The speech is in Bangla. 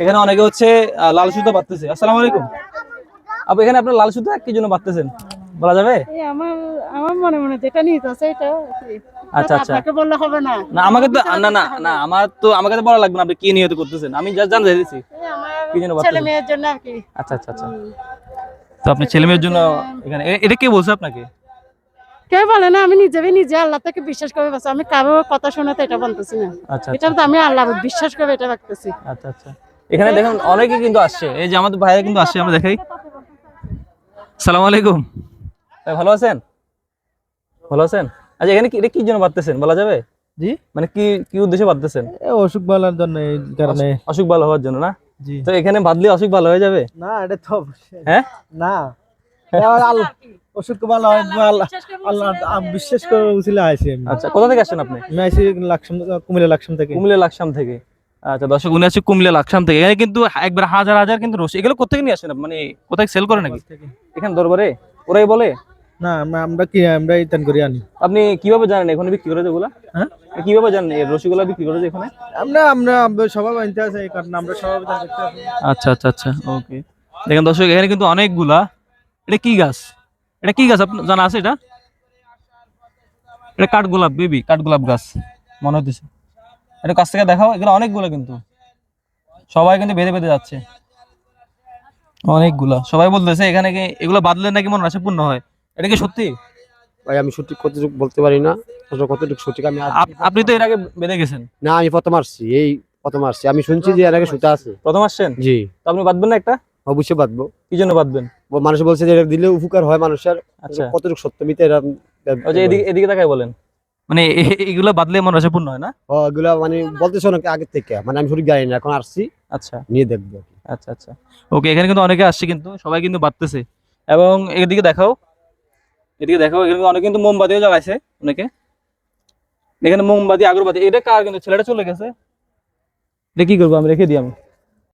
এখানে অনেকে হচ্ছে লাল সুতো বাঁধতেছে। আসসালামু আলাইকুম। আপু এখানে আপনার লাল সুতো কি জন্য বাঁধতেছেন? বলা যাবে? আমার আমার মনে মনে যেটা নিতে আছে এটা আচ্ছা, আচ্ছা। আপনাকে বললে হবে না। না আমাকে তো না না না আমার তো আমাকে তো বলা লাগবে না আপনি কি নিয়ত করতেছেন? আমি জাস্ট জানতে চাইছি কি যেন ছেলে মেয়ের জন্য আর কি। আচ্ছা আচ্ছা আচ্ছা। তো আপনি ছেলে মেয়ের জন্য এখানে এটা কে বলছে আপনাকে? কেউ বলে না আমি নিজে নিজে আল্লাহ থেকে বিশ্বাস করে আমি কারও কথা শুনে তো এটা বলতেছি না। আচ্ছা এটা তো আমি আল্লাহ বিশ্বাস করে এটা রাখতেছি আচ্ছা আচ্ছা। এখানে দেখুন অনেকে কিন্তু আসছে। এই যে আমাদের ভাইরা কিন্তু আসছে আমরা দেখাই। সালাম আলাইকুম। ভালো আছেন? ভালো আছেন? আচ্ছা এখানে এটা কি জন্য বাঁধতেছেন বলা যাবে? জি? মানে কি কি উদ্দেশ্যে বাঁধতেছেন অসুখ বালার জন্য এই কারণে। অসুখ ভালো হওয়ার জন্য না? জি। তো এখানে বাঁধলে অসুখ ভালো হয়ে যাবে? না এটা তো হ্যাঁ? না। অসুখ ভালো হয় আল্লাহ বিশ্বাস করে উচিত আইছি আচ্ছা কোথা থেকে আসছেন আপনি? আমি আইছি লাকসাম কুমিল্লা লাকসাম থেকে। কুমিল্লা লাকসাম থেকে। আচ্ছা দর্শক উনি আছে কুমিল্লা লাকসাম থেকে। এখানে কিন্তু একবার হাজার হাজার কিন্তু রসি এগুলো কোথেকে নিয়ে আসেন মানে কোথায় সেল করে নাকি? এখানে দরবারে? ওরাই বলে? না আমরা- কি আমরা ইতান করি আনি। আপনি কীভাবে জানেন এখানে বিক্রি করে যেগুলা? হ্যাঁ? কীভাবে জানেন এই রসিগুলা বিক্রি করে যে এখানে? আমরা আমরা সবাই বানতে আছে এই কারণে আমরা সবাই জানতে আছি আচ্ছা আচ্ছা আচ্ছা ওকে দেখেন দর্শক এখানে কিন্তু অনেকগুলা এটা কি গাছ? এটা কি গাছ আপনার জানা আছে এটা? এটা কাঠগোলাপ বেবি কাঠগোলাপ গাছ। মনে হইতেছে। এটা কাছ থেকে দেখাও এগুলো অনেকগুলো কিন্তু। সবাই কিন্তু বেঁধে বেঁধে যাচ্ছে। অনেকগুলা। সবাই বলতেছে এখানে কি এগুলো বাদলে নাকি মনে আছে পূর্ণ হয়? এটা কি সত্যি? ভাই আমি সঠিক কতটুকু বলতে পারি না। কতটুকু সঠিক আমি আপনি তো এর আগে বেঁধে গেছেন। না আমি প্রথম আসছি। এই প্রথম আসছি। আমি শুনছি যে এর আগে সুতা আছে। প্রথম আসছেন? জি। তো আপনি বাঁধবেন না একটা? অবশ্যই বাঁধবো। কি জন্য বাঁধবেন? মানুষ বলছে যে এটা দিলে উপকার হয় মানুষের। আচ্ছা। কতটুকু সত্য মিথ্যা এরা এদিকে এদিকে তাকাই বলেন। মানে এগুলো বাদলে মনে আছে পূর্ণ হয় না? ও, এগুলা মানে বলতেছে অনেক আগে থেকে। মানে আমি সঠিক জানি না এখন আসছি। আচ্ছা। নিয়ে দেখব আচ্ছা আচ্ছা। ওকে এখানে কিন্তু অনেকে আসছে কিন্তু সবাই কিন্তু বাঁধতেছে এবং এদিকে দেখাও। এদিকে দেখাও এখানে অনেকে কিন্তু মোমবাতিও জ্বালাইছে অনেকে। এখানে মোমবাতি আগরবাতি এটা কার কিন্তু? ছেলেটা চলে গেছে। এটা কি করব? আমি রেখে দিই আমি।